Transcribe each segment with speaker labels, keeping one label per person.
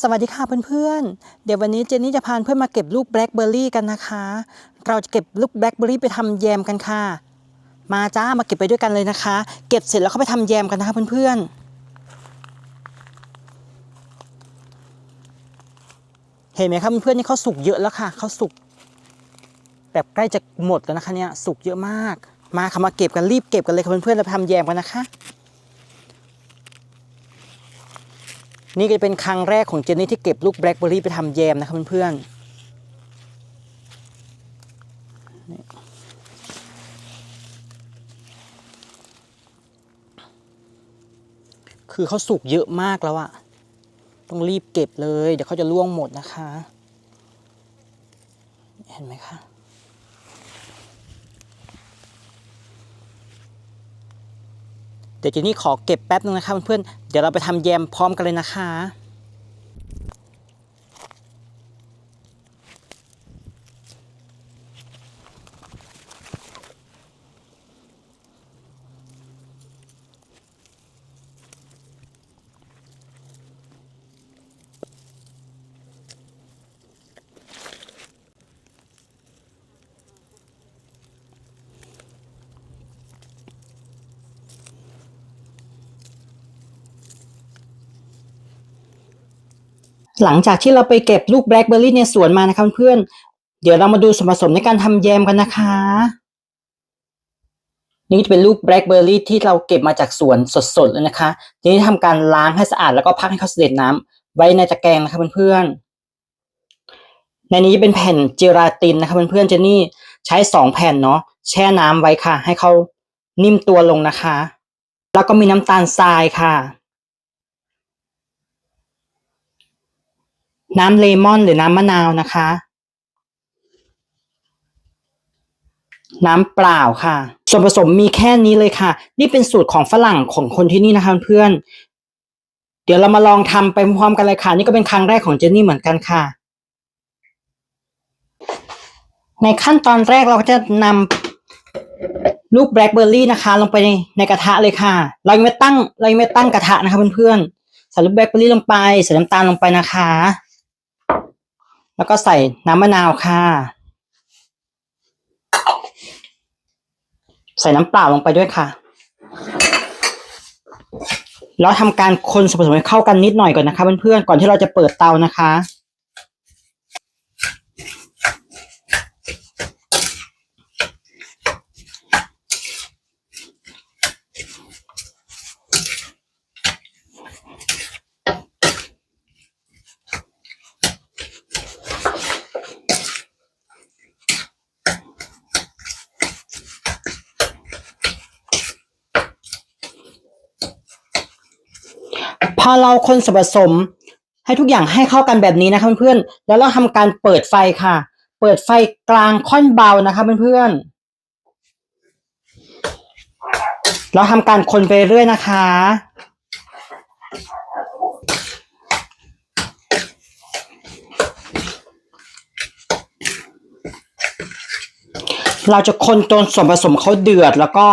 Speaker 1: สวัสดีค่ะเพื่อนๆ เดี๋ยววันนี้เจนนี่จะพาเพื่อนมาเก็บลูกแบล็คเบอร์รี่กันนะคะ เราจะเก็บลูกแบล็คเบอร์รี่ไปทำแยมกันค่ะ มาจ้ามาเก็บไปด้วยกันเลยนะคะ เก็บเสร็จแล้วก็ไปทำแยมกันนะคะเพื่อนๆ เห็นไหมครับเพื่อนๆนี่เขาสุกเยอะแล้วค่ะเขาสุกแบบใกล้จะหมดแล้วนะคะเนี่ยสุกเยอะมาก มาค่ะมาเก็บกันรีบเก็บกันเลยค่ะเพื่อนๆเราทำแยมกันนะคะ นี่ก็จะเป็นครั้งแรกของเจนนี่ที่เก็บลูกแบล็คเบอร์รี่ไปทำแยมนะครับเพื่อนๆ คือเขาสุกเยอะมากแล้วอะต้องรีบเก็บเลย เดี๋ยวเขาจะล่วงหมดนะคะ เห็นไหมคะ เดี๋ยวเจนนี่ขอเก็บแป๊บนึงนะคะเพื่อนๆเดี๋ยวเราไปทำแยมพร้อมกันเลยนะคะ หลังจากที่เราไปเก็บลูกแบล็คเบอร์รี่ในสวนมานะคะเพื่อนเดี๋ยวเรามาดูส่วนผสมในการทำแยมกันนะคะ นี่จะเป็นลูกแบล็คเบอร์รี่ที่เราเก็บมาจากสวนสดๆเลยนะคะทีนี้ทำการล้างให้สะอาดแล้วก็พักให้เขาเสด็จน้ำไว้ในตะแกรงนะคะเพื่อนๆในนี้เป็นแผ่นเจลาตินนะคะเพื่อนๆเจนนี่ใช้สองแผ่นเนาะแช่น้ำไว้ค่ะ ให้เขานิ่มตัวลงนะคะ แล้วก็มีน้ำตาลทรายค่ะ น้ำเลมอนหรือน้ำมะนาวนะคะ น้ำเปล่าค่ะ ส่วนผสมมีแค่นี้เลยค่ะ นี่เป็นสูตรของฝรั่งของคนที่นี่นะคะเพื่อน เดี๋ยวเรามาลองทำไปพร้อมกันเลยค่ะ นี่ก็เป็นครั้งแรกของเจนนี่เหมือนกันค่ะ ในขั้นตอนแรกเราก็จะนำลูกแบล็คเบอร์รี่นะคะ ลงไปในในกระทะเลยค่ะ เรายังไม่ตั้งเรายังไม่ตั้งกระทะนะคะเพื่อนๆใส่ลูกแบล็คเบอร์รี่ลงไปใส่น้ำตาลลงไปนะคะ แล้วก็ใส่น้ำมะนาวค่ะ ใส่น้ำเปล่าลงไปด้วยค่ะ แล้วทำการคนส่วนผสมให้เข้ากันนิดหน่อยก่อนนะคะเพื่อนๆก่อนที่เราจะเปิดเตานะคะ อเราคนส่วนผสม ให้ทุกอย่างให้เข้ากันแบบนี้นะคะเพื่อนๆแล้วเราทำการเปิดไฟค่ะ เปิดไฟกลางค่อนเบานะคะเพื่อนๆเราทำการคนไปเรื่อยนะคะเราจะคนจนส่วนผสมเขาเดือด แล้วก็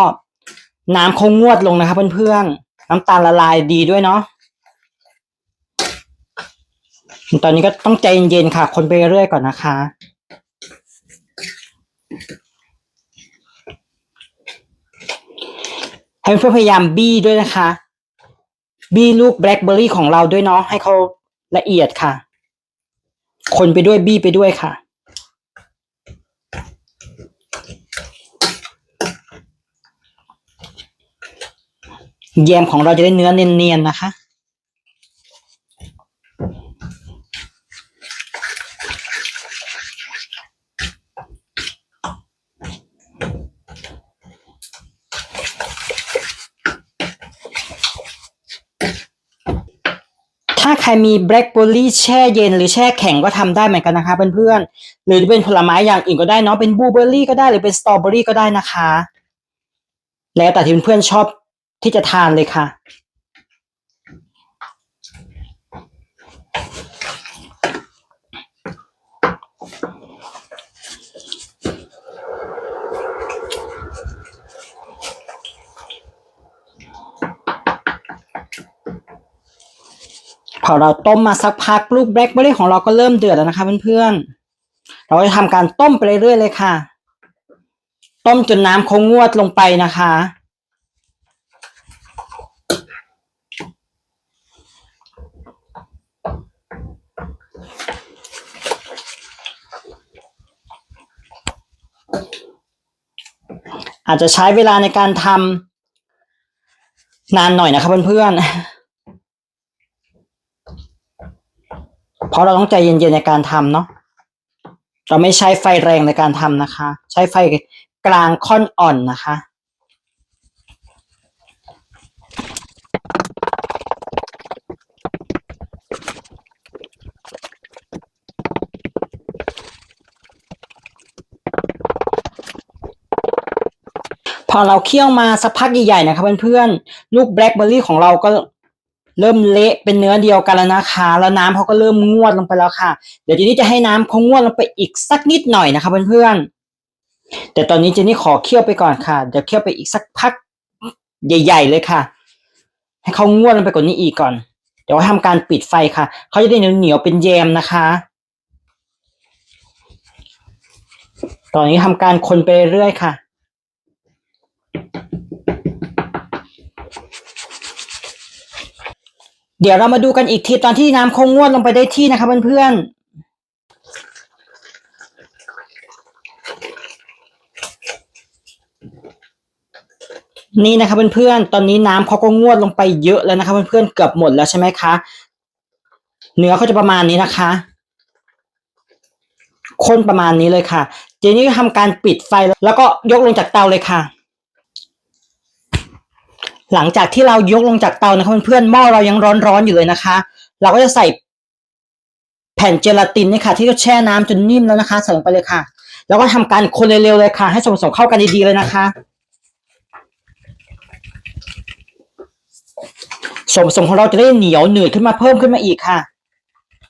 Speaker 1: น้ำเขางวดลงนะคะเพื่อนๆ น้ำตาลละลายดีด้วยเนาะ ตอนนี้ก็ต้องใจเย็นๆค่ะ คนไปเรื่อยก่อนนะคะ ให้เพื่อนพยายามบี้ด้วยนะคะ บี้ลูกแบล็คเบอร์รี่ของเราด้วยเนาะให้เขาละเอียดค่ะ คนไปด้วยบี้ไปด้วยค่ะแยมของเราจะได้เนื้อเนียนๆนะคะ ครมีแบล็คเบอร์รี่แช่เย็นหรือแช่แข็งก็ทำได้เหมือนกันนะคะเพื่อนๆหรือจะเป็นผลไม้อย่างอื่นก็ได้เนาะเป็นบลูเบอร์รี่ก็ได้หรือเป็นสตรอเบอร์รี่ก็ได้นะคะ แล้วแต่ที่เพื่อนๆชอบที่จะทานเลยค่ะ พอเราต้มมาสักพักลูกแบล็คเบอร์รี่ของเราก็เริ่มเดือดแล้วนะคะเพื่อนๆ เราจะทำการต้มไปเรื่อยๆเลยค่ะ ต้มจนน้ำเขางวดลงไปนะคะ อาจจะใช้เวลาในการทำนานหน่อยนะครับเพื่อนๆ เพราะเราต้องใจเย็นๆในการทำเนาะเราไม่ใช้ไฟแรงในการทำนะคะ ใช้ไฟกลางค่อนอ่อนนะคะ พอเราเคี่ยวมาสักพักใหญ่ๆนะครับเพื่อนๆลูกแบล็คเบอร์รี่ของเราก็ เริ่มเละเป็นเนื้อเดียวกันแล้วนะคะ แล้วน้ำเขาก็เริ่มงวดลงไปแล้วค่ะ เดี๋ยวทีนี้จะให้น้ำเขางวดลงไปอีกสักนิดหน่อยนะคะเพื่อนๆแต่ตอนนี้เจนนี่ขอเคี่ยวไปก่อนค่ะเดี๋ยวเคี่ยวไปอีกสักพักใหญ่ ๆ เลยค่ะ ให้เขางวดลงไปกว่านี้อีกก่อน เดี๋ยวทำการปิดไฟค่ะเขาจะได้เหนียวๆเป็นแยมนะคะ ตอนนี้ทำการคนไปเรื่อยๆค่ะ เดี๋ยวเรามาดูกันอีกทีตอนที่น้ำคงงวดลงไปได้ที่นะคะเพื่อนๆนี่นะคะเพื่อนๆ ตอนนี้น้ำเขาก็งวดลงไปเยอะแล้วนะคะเพื่อนๆ เกือบหมดแล้วใช่ไหมคะ เนื้อเขาจะประมาณนี้นะคะ คนประมาณนี้เลยค่ะ เจนี่ก็ทำการปิดไฟแล้วก็ยกลงจากเตาเลยค่ะ หลังจากที่เรายกลงจากเตานะคะเพื่อนๆหม้อเรายังร้อนๆอยู่เลยนะคะ เราก็จะใส่แผ่นเจลาตินนี่ค่ะ ที่เราแช่น้ำจนนิ่มแล้วนะคะใส่ลงไปเลยค่ะ แล้วก็ทำการคนเร็วๆเลยค่ะ ให้ส่วนผสมเข้ากันดีๆเลยนะคะส่วนผสมของเราจะได้เหนียวหนืดขึ้นมาเพิ่มขึ้นมาอีกค่ะ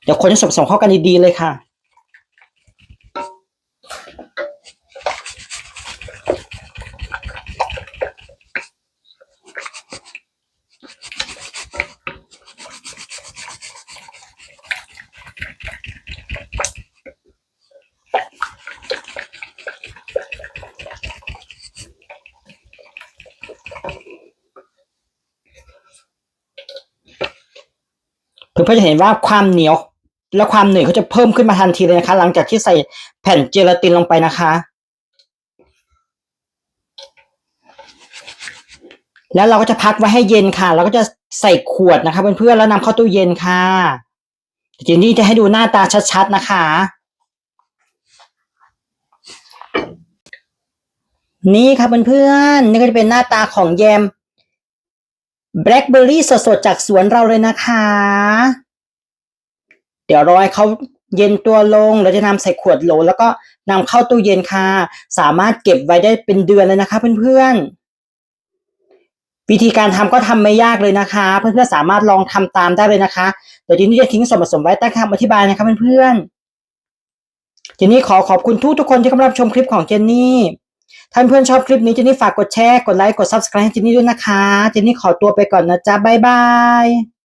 Speaker 1: เดี๋ยวคนให้ส่วนผสมเข้ากันดีๆเลยค่ะ เพื่อจะเห็นว่าความเหนียว และความเหนืดเขาจะเพิ่มขึ้นมาทันทีเลยนะคะ หลังจากที่ใส่แผ่นเจลาตินลงไปนะคะ แล้วเราก็จะพักไว้ให้เย็นค่ะ เราก็จะใส่ขวดนะคะเพื่อนๆแล้วนำเข้าตู้เย็นค่ะทีนี้จะให้ดูหน้าตาชัดๆนะคะ นี่ค่ะเพื่อนๆนี่ก็จะเป็นหน้าตาของแยม แบล็คเบอร์รี่สดๆ จากสวนเราเลยนะคะ เดี๋ยวรอให้เขาเย็นตัวลงเราจะนำใส่ขวดโหลแล้วก็นำเข้าตู้เย็นค่ะ สามารถเก็บไว้ได้เป็นเดือนเลยนะคะเพื่อนๆ วิธีการทำก็ทำไม่ยากเลยนะคะ เพื่อนๆสามารถลองทำตามได้เลยนะคะเดี๋ยวทีนี้จะทิ้งส่วนผสมไว้ใต้คำอธิบายนะคะเพื่อนๆเจนนี่ขอขอบคุณทุกทุกคนที่กำลังชมคลิปของเจนนี่ ท่านเพื่อนชอบคลิปนี้เจนนี่ฝากกดแชร์ กดไลค์ กด subscribe ให้เจนนี่ด้วยนะคะ เจนนี่ขอตัวไปก่อนนะจ๊ะ บ๊ายบาย